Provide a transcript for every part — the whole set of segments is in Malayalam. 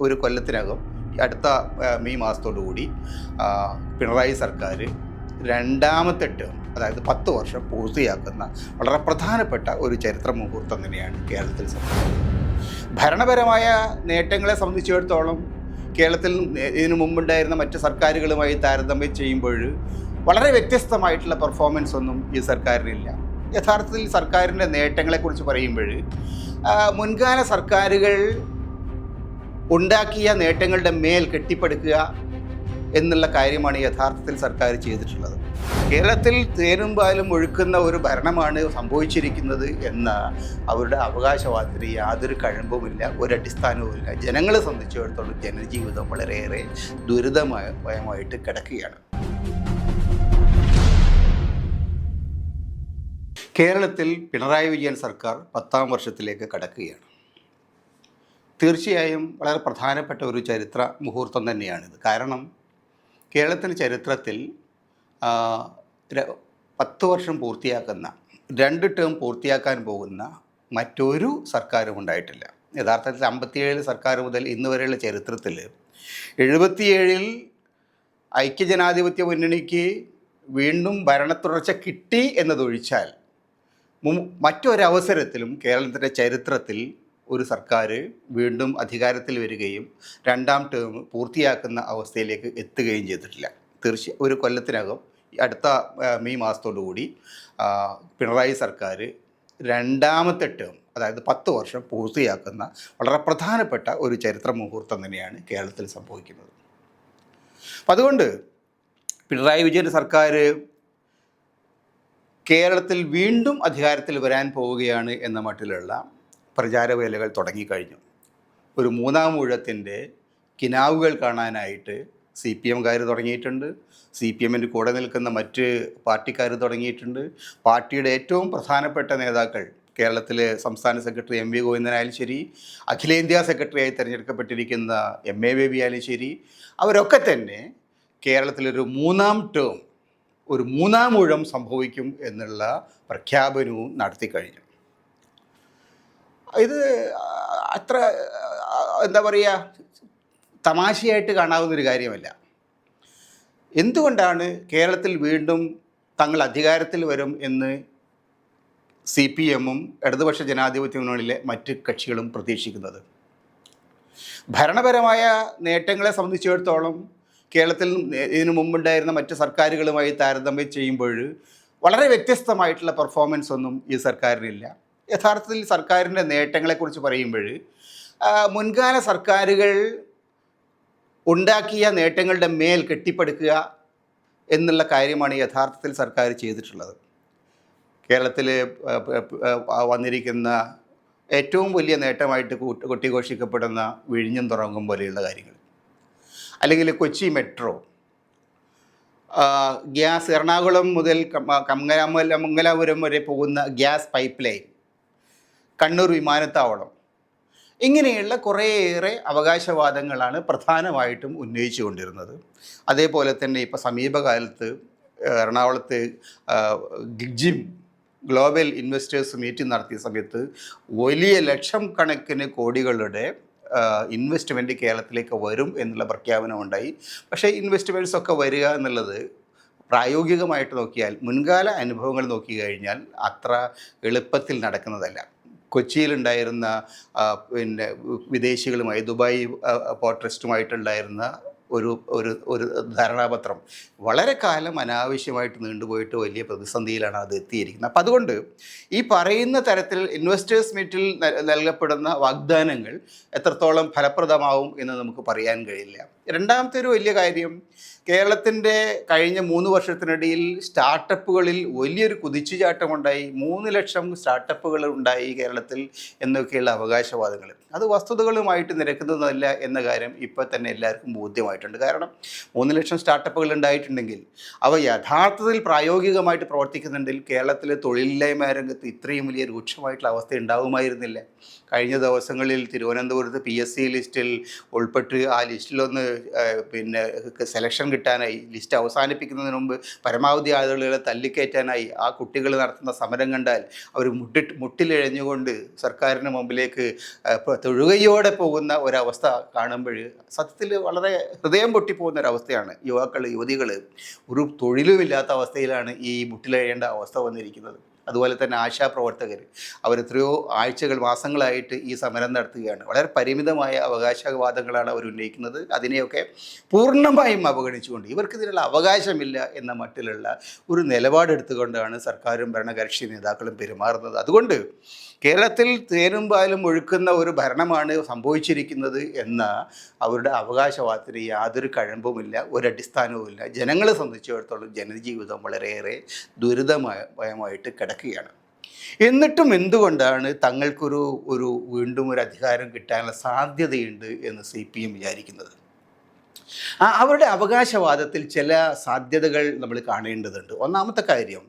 ഒരു കൊല്ലത്തിനകം അടുത്ത മെയ് മാസത്തോടു കൂടി പിണറായി സർക്കാർ രണ്ടാമത്തെ ടേം അതായത് പത്ത് വർഷം പൂർത്തിയാക്കുന്ന വളരെ പ്രധാനപ്പെട്ട ഒരു ചരിത്ര മുഹൂർത്തം തന്നെയാണ് കേരളത്തിൽ ഭരണപരമായ നേട്ടങ്ങളെ സംബന്ധിച്ചിടത്തോളം കേരളത്തിൽ ഇതിനു മുമ്പുണ്ടായിരുന്ന മറ്റ് സർക്കാരുകളുമായി താരതമ്യം ചെയ്യുമ്പോൾ വളരെ വ്യത്യസ്തമായിട്ടുള്ള പെർഫോമൻസ് ഒന്നും ഈ സർക്കാരിനില്ല. യഥാർത്ഥത്തിൽ സർക്കാരിന്റെ നേട്ടങ്ങളെക്കുറിച്ച് പറയുമ്പോൾ മുൻകാല സർക്കാരുകൾ ഉണ്ടാക്കിയ നേട്ടങ്ങളുടെ മേൽ കെട്ടിപ്പടുക്കുക എന്നുള്ള കാര്യമാണ് യഥാർത്ഥത്തിൽ സർക്കാർ ചെയ്തിട്ടുള്ളത്. കേരളത്തിൽ തേനും പാലും ഒഴുക്കുന്ന ഒരു ഭരണമാണ് സംഭവിച്ചിരിക്കുന്നത് എന്ന അവരുടെ അവകാശവാദത്തിന് യാതൊരു കഴമ്പുമില്ല ഒരടിസ്ഥാനവുമില്ല. ജനങ്ങളെ സംബന്ധിച്ചിടത്തോളം ജനജീവിതം വളരെയേറെ ദുരിതമയമായിട്ട് കിടക്കുകയാണ്. കേരളത്തിൽ പിണറായി വിജയൻ സർക്കാർ പത്താം വർഷത്തിലേക്ക് കടക്കുകയാണ്. തീർച്ചയായും വളരെ പ്രധാനപ്പെട്ട ഒരു ചരിത്ര മുഹൂർത്തം തന്നെയാണിത്. കാരണം കേരളത്തിന്റെ ചരിത്രത്തിൽ പത്ത് വർഷം പൂർത്തിയാക്കുന്ന രണ്ട് ടേം പൂർത്തിയാക്കാൻ പോകുന്ന മറ്റൊരു സർക്കാരും ഉണ്ടായിട്ടില്ല. യഥാർത്ഥത്തിൽ അമ്പത്തിയേഴ് സർക്കാർ മുതൽ ഇന്ന് വരെയുള്ള ചരിത്രത്തിൽ എഴുപത്തിയേഴിൽ ഐക്യജനാധിപത്യ മുന്നണിക്ക് വീണ്ടും ഭരണത്തുടർച്ച കിട്ടി എന്നതൊഴിച്ചാൽ മറ്റൊരവസരത്തിലും കേരളത്തിന്റെ ചരിത്രത്തിൽ ഒരു സർക്കാർ വീണ്ടും അധികാരത്തിൽ വരികയും രണ്ടാം ടേം പൂർത്തിയാക്കുന്ന അവസ്ഥയിലേക്ക് എത്തുകയും ചെയ്തിട്ടില്ല. തീർച്ച ഒരു കൊല്ലത്തിനകം അടുത്ത മെയ് മാസത്തോടുകൂടി പിണറായി സർക്കാർ രണ്ടാമത്തെ ടേം അതായത് പത്ത് വർഷം പൂർത്തിയാക്കുന്ന വളരെ പ്രധാനപ്പെട്ട ഒരു ചരിത്ര മുഹൂർത്തം തന്നെയാണ് കേരളത്തിൽ സംഭവിക്കുന്നത്. അപ്പം അതുകൊണ്ട് പിണറായി വിജയൻ സർക്കാർ കേരളത്തിൽ വീണ്ടും അധികാരത്തിൽ വരാൻ പോവുകയാണ് എന്ന മട്ടിലുള്ള പ്രചാരവേലകൾ തുടങ്ങിക്കഴിഞ്ഞു. ഒരു മൂന്നാം ഊഴത്തിന്റെ കിനാവുകൾ കാണാനായിട്ട് സി പി എംകാർ തുടങ്ങിയിട്ടുണ്ട്. സി പി എമ്മിന്റെ കൂടെ നിൽക്കുന്ന മറ്റ് പാർട്ടിക്കാർ തുടങ്ങിയിട്ടുണ്ട്. പാർട്ടിയുടെ ഏറ്റവും പ്രധാനപ്പെട്ട നേതാക്കൾ കേരളത്തിലെ സംസ്ഥാന സെക്രട്ടറി എം വി ഗോവിന്ദനായാലും ശരി അഖിലേന്ത്യാ സെക്രട്ടറിയായി തിരഞ്ഞെടുക്കപ്പെട്ടിരിക്കുന്ന എം എ ബേബി ആയാലും ശരി അവരൊക്കെ തന്നെ കേരളത്തിലൊരു മൂന്നാം ടേം ഒരു മൂന്നാം ഊഴം സംഭവിക്കും എന്നുള്ള പ്രഖ്യാപനവും നടത്തി കഴിഞ്ഞു ഇത് അത്ര എന്താ പറയുക തമാശയായിട്ട് കാണാവുന്നൊരു കാര്യമല്ല. എന്തുകൊണ്ടാണ് കേരളത്തിൽ വീണ്ടും തങ്ങൾ അധികാരത്തിൽ വരും എന്ന് സി പി എമ്മും ഇടതുപക്ഷ ജനാധിപത്യ മുന്നണിയിലെ മറ്റ് കക്ഷികളും പ്രതീക്ഷിക്കുന്നത്? ഭരണപരമായ നേട്ടങ്ങളെ സംബന്ധിച്ചിടത്തോളം കേരളത്തിൽ ഇതിനു മുമ്പുണ്ടായിരുന്ന മറ്റ് സർക്കാരുകളുമായി താരതമ്യം ചെയ്യുമ്പോൾ വളരെ വ്യത്യസ്തമായിട്ടുള്ള പെർഫോമൻസ് ഒന്നും ഈ സർക്കാരിനില്ല. യഥാർത്ഥത്തിൽ സർക്കാരിന്റെ നേട്ടങ്ങളെക്കുറിച്ച് പറയുമ്പോൾ മുൻകാല സർക്കാരുകൾ ഉണ്ടാക്കിയ നേട്ടങ്ങളുടെ മേൽ കെട്ടിപ്പടുക്കുക എന്നുള്ള കാര്യമാണ് യഥാർത്ഥത്തിൽ സർക്കാർ ചെയ്തിട്ടുള്ളത്. കേരളത്തിൽ വന്നിരിക്കുന്ന ഏറ്റവും വലിയ നേട്ടമായിട്ട് കൂട്ട് കൊട്ടിഘോഷിക്കപ്പെടുന്ന വിഴിഞ്ഞം തുറങ്ങും പോലെയുള്ള കാര്യങ്ങൾ. അല്ലെങ്കിൽ കൊച്ചി മെട്രോ ഗ്യാസ് എറണാകുളം മുതൽ കമ- കമംഗലാമല മംഗലാപുരം വരെ പോകുന്ന ഗ്യാസ് പൈപ്പ് ലൈൻ കണ്ണൂർ വിമാനത്താവളം. ഇങ്ങനെയുള്ള കുറേയേറെ അവകാശവാദങ്ങളാണ് പ്രധാനമായിട്ടും ഉന്നയിച്ചു കൊണ്ടിരുന്നത് അതേപോലെ തന്നെ ഇപ്പോൾ സമീപകാലത്ത് എറണാകുളത്ത് ഗിഗ്ജിം ഗ്ലോബൽ ഇൻവെസ്റ്റേഴ്സ് മീറ്റിംഗ് നടത്തിയ സമയത്ത് വലിയ ലക്ഷം കണക്കിന് കോടികളുടെ ഇൻവെസ്റ്റ്മെന്റ് കേരളത്തിലേക്ക് വരും എന്നുള്ള പ്രഖ്യാപനം ഉണ്ടായി. പക്ഷേ ഇൻവെസ്റ്റ്മെന്റ്സ് ഒക്കെ വരിക എന്നുള്ളത് പ്രായോഗികമായിട്ട് നോക്കിയാൽ മുൻകാല അനുഭവങ്ങൾ നോക്കി കഴിഞ്ഞാൽ അത്ര എളുപ്പത്തിൽ നടക്കുന്നതല്ല. കൊച്ചിയിലുണ്ടായിരുന്ന പിന്നെ വിദേശികളുമായി ദുബായ് പോർട്ട് ട്രസ്റ്റുമായിട്ടുണ്ടായിരുന്ന ഒരു ഒരു ഒരു ധാരണാപത്രം വളരെ കാലം അനാവശ്യമായിട്ട് നീണ്ടുപോയിട്ട് വലിയ പ്രതിസന്ധിയിലാണ് അത് എത്തിയിരിക്കുന്നത്. അപ്പം അതുകൊണ്ട് ഈ പറയുന്ന തരത്തിൽ ഇൻവെസ്റ്റേഴ്സ് മീറ്റിൽ നൽകപ്പെടുന്ന വാഗ്ദാനങ്ങൾ എത്രത്തോളം ഫലപ്രദമാവും എന്ന് നമുക്ക് പറയാൻ കഴിയില്ല. രണ്ടാമത്തെ ഒരു വലിയ കാര്യം കേരളത്തിന്റെ കഴിഞ്ഞ മൂന്ന് വർഷത്തിനിടയിൽ സ്റ്റാർട്ടപ്പുകളിൽ വലിയൊരു കുതിച്ചുചാട്ടമുണ്ടായി. മൂന്ന് ലക്ഷം സ്റ്റാർട്ടപ്പുകൾ ഉണ്ടായി കേരളത്തിൽ എന്നൊക്കെയുള്ള അവകാശവാദങ്ങൾ. അത് വസ്തുതകളുമായിട്ട് നിരക്കുന്നതല്ല എന്ന കാര്യം ഇപ്പോൾ തന്നെ എല്ലാവർക്കും ബോധ്യമായിട്ടുണ്ട്. കാരണം മൂന്ന് ലക്ഷം സ്റ്റാർട്ടപ്പുകൾ ഉണ്ടായിട്ടുണ്ടെങ്കിൽ അവ യഥാർത്ഥത്തിൽ പ്രായോഗികമായിട്ട് പ്രവർത്തിക്കുന്നുണ്ടെങ്കിൽ കേരളത്തിലെ തൊഴിലില്ലായ്മ രംഗത്ത് ഇത്രയും വലിയ രൂക്ഷമായിട്ടുള്ള അവസ്ഥ ഉണ്ടാവുമായിരുന്നില്ല. കഴിഞ്ഞ ദിവസങ്ങളിൽ തിരുവനന്തപുരത്ത് പി എസ് സി ലിസ്റ്റിൽ ഉൾപ്പെട്ട് ആ ലിസ്റ്റിലൊന്ന് പിന്നെ സെലക്ഷൻ കിട്ടാനായി ലിസ്റ്റ് അവസാനിപ്പിക്കുന്നതിന് മുമ്പ് പരമാവധി ആളുകളെ തല്ലിക്കയറ്റാനായി ആ കുട്ടികൾ നടത്തുന്ന സമരം കണ്ടാൽ അവർ മുട്ടി മുട്ടിലിഴഞ്ഞുകൊണ്ട് സർക്കാരിന് മുമ്പിലേക്ക് തൊഴുകയോടെ പോകുന്ന ഒരവസ്ഥ കാണുമ്പോൾ സത്യത്തിൽ വളരെ ഹൃദയം പൊട്ടിപ്പോകുന്ന ഒരവസ്ഥയാണ്. യുവാക്കൾ യുവതികൾ ഒരു തൊഴിലുമില്ലാത്ത അവസ്ഥയിലാണ് ഈ മുട്ടിലഴയേണ്ട അവസ്ഥ വന്നിരിക്കുന്നത്. അതുപോലെ തന്നെ ആശാപ്രവർത്തകർ എത്രയോ ആഴ്ചകൾ മാസങ്ങളായിട്ട് ഈ സമരം നടത്തുകയാണ്. വളരെ പരിമിതമായ അവകാശവാദങ്ങളാണ് അവർ ഉന്നയിക്കുന്നത്. അതിനെയൊക്കെ പൂർണമായും അവഗണിച്ചുകൊണ്ട് ഇവർക്കിതിനുള്ള അവകാശമില്ല എന്ന മട്ടിലുള്ള ഒരു നിലപാടെടുത്തുകൊണ്ടാണ് സർക്കാരും ഭരണകക്ഷി നേതാക്കളും പെരുമാറുന്നത്. അതുകൊണ്ട് കേരളത്തിൽ തേനും പാലും ഒഴുക്കുന്ന ഒരു ഭരണമാണ് സംഭവിച്ചിരിക്കുന്നത് എന്ന അവരുടെ അവകാശവാദത്തിന് യാതൊരു കഴമ്പുമില്ല ഒരടിസ്ഥാനവുമില്ല. ജനങ്ങളെ സംബന്ധിച്ചിടത്തോളം ജനജീവിതം വളരെയേറെ ദുരിതമയമായിട്ട് കിടക്കുകയാണ് എന്നിട്ടും എന്തുകൊണ്ടാണ് തങ്ങൾക്കൊരു ഒരു വീണ്ടും ഒരു അധികാരം കിട്ടാനുള്ള സാധ്യതയുണ്ട് എന്ന് സി പി എം വിചാരിക്കുന്നത്? അവരുടെ അവകാശവാദത്തിൽ ചില സാധ്യതകൾ നമ്മൾ കാണേണ്ടതുണ്ട്. ഒന്നാമത്തെ കാര്യം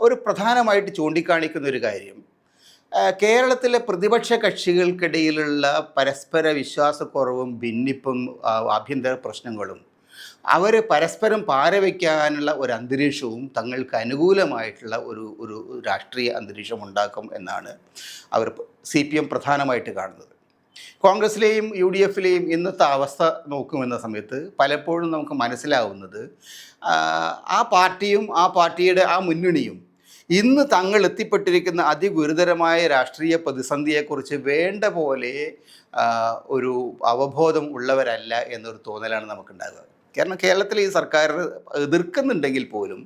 ഒരു പ്രധാനമായിട്ട് ചൂണ്ടിക്കാണിക്കുന്ന ഒരു കാര്യം കേരളത്തിലെ പ്രതിപക്ഷ കക്ഷികൾക്കിടയിലുള്ള പരസ്പര വിശ്വാസക്കുറവും ഭിന്നിപ്പും ആഭ്യന്തര പ്രശ്നങ്ങളും അവർ പരസ്പരം പാരവയ്ക്കാനുള്ള ഒരു അന്തരീക്ഷവും തങ്ങൾക്ക് അനുകൂലമായിട്ടുള്ള ഒരു ഒരു രാഷ്ട്രീയ അന്തരീക്ഷം ഉണ്ടാക്കും എന്നാണ് അവർ സി പി എം പ്രധാനമായിട്ട് കാണുന്നത്. കോൺഗ്രസിലെയും യു ഡി എഫിലെയും ഇന്നത്തെ അവസ്ഥ നോക്കുമെന്ന സമയത്ത് പലപ്പോഴും നമുക്ക് മനസ്സിലാവുന്നത് ആ, പാർട്ടിയും ആ പാർട്ടിയുടെ ആ മുന്നണിയും ഇന്ന് തങ്ങൾ എത്തിപ്പെട്ടിരിക്കുന്ന അതിഗുരുതരമായ രാഷ്ട്രീയ പ്രതിസന്ധിയെക്കുറിച്ച് വേണ്ട പോലെ ഒരു അവബോധം ഉള്ളവരല്ല എന്നൊരു തോന്നലാണ് നമുക്കുണ്ടാകുക കാരണം കേരളത്തിൽ ഈ സർക്കാർ എതിർക്കുന്നുണ്ടെങ്കിൽ പോലും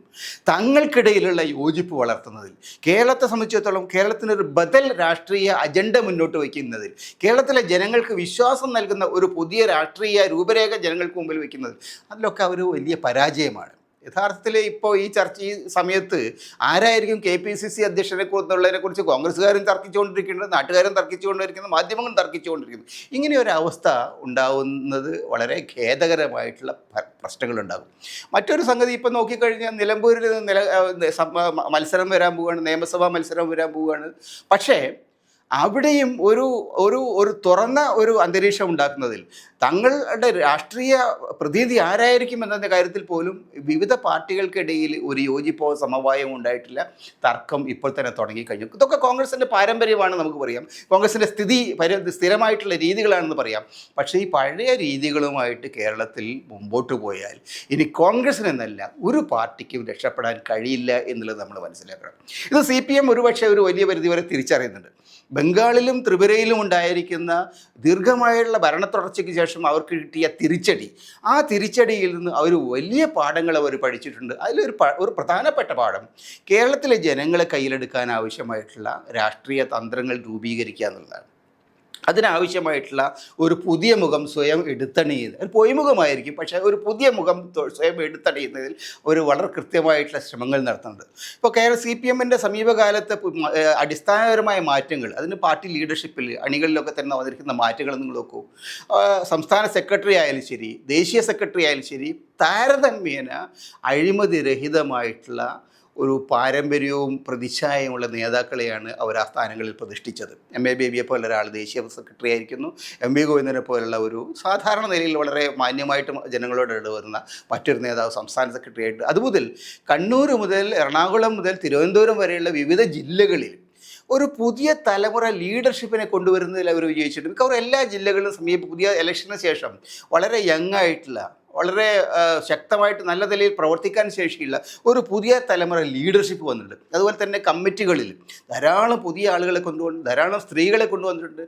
തങ്ങൾക്കിടയിലുള്ള യോജിപ്പ് വളർത്തുന്നതിൽ കേരളത്തെ സംബന്ധിച്ചിടത്തോളം കേരളത്തിനൊരു ബദൽ രാഷ്ട്രീയ അജണ്ട മുന്നോട്ട് വയ്ക്കുന്നതിൽ കേരളത്തിലെ ജനങ്ങൾക്ക് വിശ്വാസം നൽകുന്ന ഒരു പുതിയ രാഷ്ട്രീയ രൂപരേഖ ജനങ്ങൾക്ക് മുമ്പിൽ വയ്ക്കുന്നതിൽ അതിലൊക്കെ അവർ വലിയ പരാജയമാണ്. യഥാർത്ഥത്തിൽ ഇപ്പോൾ ഈ ചർച്ച ഈ സമയത്ത് ആരായിരിക്കും കെ പി സി സി അധ്യക്ഷനെ കുറിച്ചുള്ളതിനെ കുറിച്ച് കോൺഗ്രസ്സുകാരും തർക്കിച്ചുകൊണ്ടിരിക്കുന്നത് നാട്ടുകാരും തർക്കിച്ചുകൊണ്ടിരിക്കുന്നത് മാധ്യമങ്ങളും തർക്കിച്ചുകൊണ്ടിരിക്കുന്നു. ഇങ്ങനെ ഒരു അവസ്ഥ ഉണ്ടാവുന്നത് വളരെ ഖേദകരമായിട്ടുള്ള പ്രശ്നങ്ങളുണ്ടാകും. മറ്റൊരു സംഗതി ഇപ്പം നോക്കിക്കഴിഞ്ഞാൽ നിലമ്പൂരിൽ നില മത്സരം വരാൻ പോവുകയാണ് നിയമസഭാ മത്സരം വരാൻ പോവുകയാണ്. പക്ഷേ അവിടെയും ഒരു ഒരു ഒരു തുറന്ന ഒരു അന്തരീക്ഷം ഉണ്ടാക്കുന്നതിൽ തങ്ങളുടെ രാഷ്ട്രീയ പ്രതിനിധി ആരായിരിക്കും എന്ന കാര്യത്തിൽ പോലും വിവിധ പാർട്ടികൾക്കിടയിൽ ഒരു യോജിപ്പോ സമവായമോ ഉണ്ടായിട്ടില്ല. തർക്കം ഇപ്പോൾ തന്നെ തുടങ്ങിക്കഴിഞ്ഞു. ഇതൊക്കെ കോൺഗ്രസിന്റെ പാരമ്പര്യമാണ് നമുക്ക് പറയാം. കോൺഗ്രസിന്റെ സ്ഥിതി സ്ഥിരമായിട്ടുള്ള രീതികളാണെന്ന് പറയാം. പക്ഷേ ഈ പഴയ രീതികളുമായിട്ട് കേരളത്തിൽ മുമ്പോട്ട് പോയാൽ ഇനി കോൺഗ്രസിനെന്നല്ല ഒരു പാർട്ടിക്കും രക്ഷപ്പെടാൻ കഴിയില്ല എന്നുള്ളത് നമ്മൾ മനസ്സിലാക്കണം. ഇത് സി പി എം ഒരുപക്ഷെ ഒരു വലിയ പരിധിവരെ തിരിച്ചറിയുന്നുണ്ട്. ബംഗാളിലും ത്രിപുരയിലും ഉണ്ടായിരിക്കുന്ന ദീർഘമായുള്ള ഭരണത്തുടർച്ചയ്ക്ക് ശേഷം അവർക്ക് കിട്ടിയ തിരിച്ചടി. ആ തിരിച്ചടിയിൽ നിന്ന് അവർ വലിയ പാഠങ്ങൾ അവർ പഠിച്ചിട്ടുണ്ട്. അതിലൊരു ഒരു പ്രധാനപ്പെട്ട പാഠം കേരളത്തിലെ ജനങ്ങളെ കയ്യിലെടുക്കാൻ ആവശ്യമായിട്ടുള്ള രാഷ്ട്രീയ തന്ത്രങ്ങൾ രൂപീകരിക്കുക എന്നുള്ളതാണ്. അതിനാവശ്യമായിട്ടുള്ള ഒരു പുതിയ മുഖം സ്വയം എടുത്തണിയുന്നത്. ഒരു പൊയ്മുഖമായിരിക്കും പക്ഷേ ഒരു പുതിയ മുഖം സ്വയം എടുത്തണിയുന്നതിൽ ഒരു വളരെ കൃത്യമായിട്ടുള്ള ശ്രമങ്ങൾ നടത്തുന്നുണ്ട്. ഇപ്പോൾ കേരള സി പി എമ്മിന്റെ സമീപകാലത്തെ അടിസ്ഥാനപരമായ മാറ്റങ്ങൾ അതിന് പാർട്ടി ലീഡർഷിപ്പിൽ അണികളിലൊക്കെ തന്നെ വന്നിരിക്കുന്ന മാറ്റങ്ങൾ നിങ്ങൾ നോക്കൂ. സംസ്ഥാന സെക്രട്ടറി ആയാലും ശരി ദേശീയ സെക്രട്ടറി ആയാലും ശരി താരതമ്യേന അഴിമതി രഹിതമായിട്ടുള്ള ഒരു പാരമ്പര്യവും പ്രതിച്ഛായയുമുള്ള നേതാക്കളെയാണ് അവർ ആ സ്ഥാനങ്ങളിൽ പ്രതിഷ്ഠിച്ചത്. എം എ ബേബിയെ പോലെ ഒരാൾ ദേശീയ സെക്രട്ടറി ആയിരിക്കുന്നു. M V. ഗോവിന്ദനെ പോലുള്ള ഒരു സാധാരണ നിലയിൽ വളരെ മാന്യമായിട്ട് ജനങ്ങളോട് ഇടവരുന്ന മറ്റൊരു നേതാവ് സംസ്ഥാന സെക്രട്ടറി ആയിട്ട്. അതുമുതൽ കണ്ണൂർ മുതൽ എറണാകുളം മുതൽ തിരുവനന്തപുരം വരെയുള്ള വിവിധ ജില്ലകളിൽ ഒരു പുതിയ തലമുറ ലീഡർഷിപ്പിനെ കൊണ്ടുവരുന്നതിൽ അവർ വിജയിച്ചിട്ടുണ്ട്. മിക്കവാറും എല്ലാ ജില്ലകളിലും സമീപ പുതിയ ഇലക്ഷന് ശേഷം വളരെ യങ് ആയിട്ടുള്ള വളരെ ശക്തമായിട്ട് നല്ല നിലയിൽ പ്രവർത്തിക്കാൻ ശേഷിയുള്ള ഒരു പുതിയ തലമുറ ലീഡർഷിപ്പ് വന്നിട്ടുണ്ട്. അതുപോലെ തന്നെ കമ്മിറ്റികളിൽ ധാരാളം പുതിയ ആളുകളെ കൊണ്ടുവന്ന് ധാരാളം സ്ത്രീകളെ കൊണ്ടുവന്നിട്ടുണ്ട്.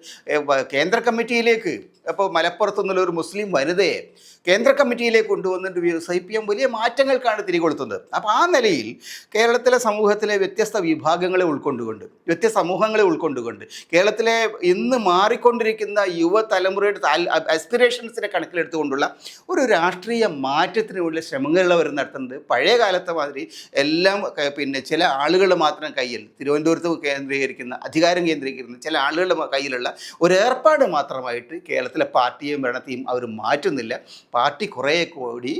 കേന്ദ്ര കമ്മിറ്റിയിലേക്ക് അപ്പോൾ മലപ്പുറത്തു ഒരു മുസ്ലിം വനിതയെ കേന്ദ്ര കമ്മിറ്റിയിലേക്ക് കൊണ്ടുവന്നിട്ട് സി പി എം വലിയ മാറ്റങ്ങൾക്കാണ് തിരികൊളുത്തുന്നത്. അപ്പോൾ ആ നിലയിൽ കേരളത്തിലെ സമൂഹത്തിലെ വ്യത്യസ്ത വിഭാഗങ്ങളെ ഉൾക്കൊണ്ടുകൊണ്ട് വ്യത്യസ്ത സമൂഹങ്ങളെ ഉൾക്കൊണ്ടുകൊണ്ട് കേരളത്തിലെ ഇന്ന് മാറിക്കൊണ്ടിരിക്കുന്ന യുവതലമുറയുടെ അസ്പിറേഷൻസിനെ കണക്കിലെടുത്തുകൊണ്ടുള്ള ഒരു രാഷ്ട്രീയ മാറ്റത്തിന് മാറ്റത്തിനുള്ള ശ്രമങ്ങളിൽ അവർ നടത്തുന്നത് പഴയ കാലത്തെ മാതിരി എല്ലാം പിന്നെ ചില ആളുകൾ മാത്രം കയ്യിൽ തിരുവനന്തപുരത്ത് കേന്ദ്രീകരിക്കുന്ന അധികാരം കേന്ദ്രീകരിക്കുന്ന ചില ആളുകളുടെ കയ്യിലുള്ള ഒരു ഏർപ്പാട് മാത്രമായിട്ട് കേരളത്തിലെ പാർട്ടിയും ഭരണത്തെയും അവർ മാറ്റുന്നില്ല. പാർട്ടി കുറേ കൂടി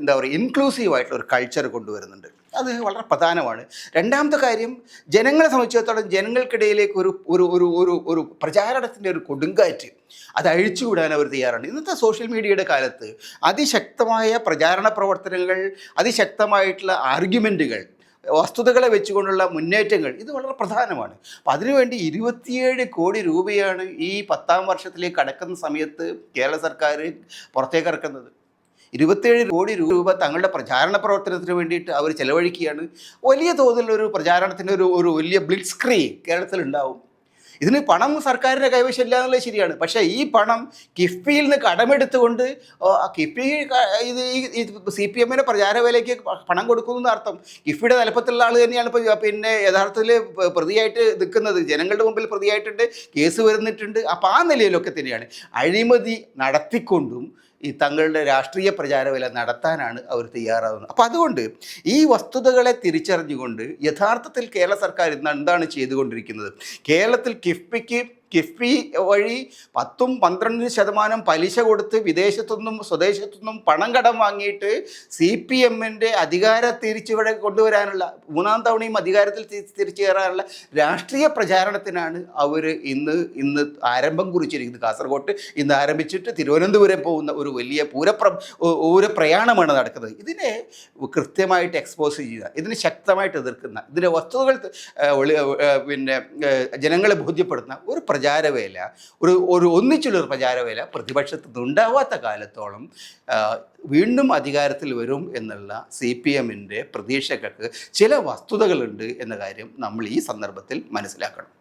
എന്താ പറയുക ഇൻക്ലൂസീവ് ആയിട്ടുള്ള ഒരു കൾച്ചർ കൊണ്ടുവരുന്നുണ്ട്. അത് വളരെ പ്രധാനമാണ്. രണ്ടാമത്തെ കാര്യം ജനങ്ങളെ സംബന്ധിച്ചിടത്തോളം ജനങ്ങൾക്കിടയിലേക്ക് ഒരു ഒരു ഒരു ഒരു ഒരു പ്രചാരണത്തിന്റെ ഒരു കൊടുങ്കാറ്റ് അത് അഴിച്ചുവിടാൻ അവർ തയ്യാറാണ്. ഇന്നത്തെ സോഷ്യൽ മീഡിയയുടെ കാലത്ത് അതിശക്തമായ പ്രചാരണ പ്രവർത്തനങ്ങൾ അതിശക്തമായിട്ടുള്ള ആർഗ്യുമെന്റുകൾ വസ്തുതകളെ വെച്ചുകൊണ്ടുള്ള മുന്നേറ്റങ്ങൾ ഇത് വളരെ പ്രധാനമാണ്. അപ്പം അതിനുവേണ്ടി ഇരുപത്തിയേഴ് കോടി രൂപയാണ് ഈ പത്താം വർഷത്തിലേക്ക് കടക്കുന്ന സമയത്ത് കേരള സർക്കാർ പുറത്തേക്ക് ഇറക്കുന്നത്. ഇരുപത്തേഴ് കോടി രൂപ തങ്ങളുടെ പ്രചാരണ പ്രവർത്തനത്തിന് വേണ്ടിയിട്ട് അവർ ചെലവഴിക്കുകയാണ്. വലിയ തോതിലൊരു പ്രചാരണത്തിന്റെ ഒരു ഒരു വലിയ ബ്ലിഡ് സ്ക്രീൻ കേരളത്തിലുണ്ടാവും. ഇതിന് പണം സർക്കാരിന്റെ കൈവശം ഇല്ല എന്നുള്ളത് ശരിയാണ്. പക്ഷേ ഈ പണം കിഫ്ബിയിൽ നിന്ന് കടമെടുത്തുകൊണ്ട് കിഫ്ബി ഇത് ഈ സി പി എമ്മിന്റെ പ്രചാരവേലയ്ക്ക് പണം കൊടുക്കുന്നു എന്നർത്ഥം കിഫ്ബിയുടെ തലപ്പത്തുള്ള ആൾ തന്നെയാണ് ഇപ്പോൾ പിന്നെ യഥാർത്ഥത്തിൽ പ്രതിയായിട്ട് നിൽക്കുന്നത്. ജനങ്ങളുടെ മുമ്പിൽ പ്രതിയായിട്ടുണ്ട് കേസ് വരുന്നിട്ടുണ്ട്. അപ്പോൾ ആ നിലയിലൊക്കെ തന്നെയാണ്. അഴിമതി നടത്തിക്കൊണ്ടും ഈ തങ്ങളുടെ രാഷ്ട്രീയ പ്രചാരവില നടത്താനാണ് അവർ തയ്യാറാകുന്നത് അപ്പോൾ അതുകൊണ്ട് ഈ വസ്തുതകളെ തിരിച്ചറിഞ്ഞുകൊണ്ട് യഥാർത്ഥത്തിൽ കേരള സർക്കാർ ഇന്ന് എന്താണ് ചെയ്തുകൊണ്ടിരിക്കുന്നത്? കേരളത്തിൽ കിഫ്ബിക്ക് കിഫ്ബി വഴി പത്തും പന്ത്രണ്ടും ശതമാനം പലിശ കൊടുത്ത് വിദേശത്തുനിന്നും സ്വദേശത്തുനിന്നും പണം കടം വാങ്ങിയിട്ട് സി പി എമ്മിന്റെ അധികാര തിരിച്ചിവിടെ കൊണ്ടുവരാനുള്ള മൂന്നാം തവണയും അധികാരത്തിൽ തിരിച്ചു കയറാനുള്ള രാഷ്ട്രീയ പ്രചാരണത്തിനാണ് അവർ ഇന്ന് ഇന്ന് ആരംഭം കുറിച്ചിരിക്കുന്നത്. കാസർഗോട്ട് ഇന്ന് ആരംഭിച്ചിട്ട് തിരുവനന്തപുരം പോകുന്ന ഒരു വലിയ പൂരപ്ര ഒരു പ്രയാണമാണ് നടക്കുന്നത്. ഇതിനെ കൃത്യമായിട്ട് എക്സ്പോസ് ചെയ്യുക ഇതിനെ ശക്തമായിട്ട് എതിർക്കുന്ന ഇതിന്റെ വസ്തുതകൾ പിന്നെ ജനങ്ങളെ ബോധ്യപ്പെടുത്തുന്ന ഒരു പ്രചാരവേല ഒരു ഒരു ഒന്നിച്ചുള്ളൊരു പ്രചാരവേല പ്രതിപക്ഷത്ത് നിന്നുണ്ടാവാത്ത കാലത്തോളം വീണ്ടും അധികാരത്തിൽ വരും എന്നുള്ള സി പി എമ്മിന്റെ പ്രതീക്ഷകൾക്ക് ചില വസ്തുതകളുണ്ട് എന്ന കാര്യം നമ്മൾ ഈ സന്ദർഭത്തിൽ മനസ്സിലാക്കണം.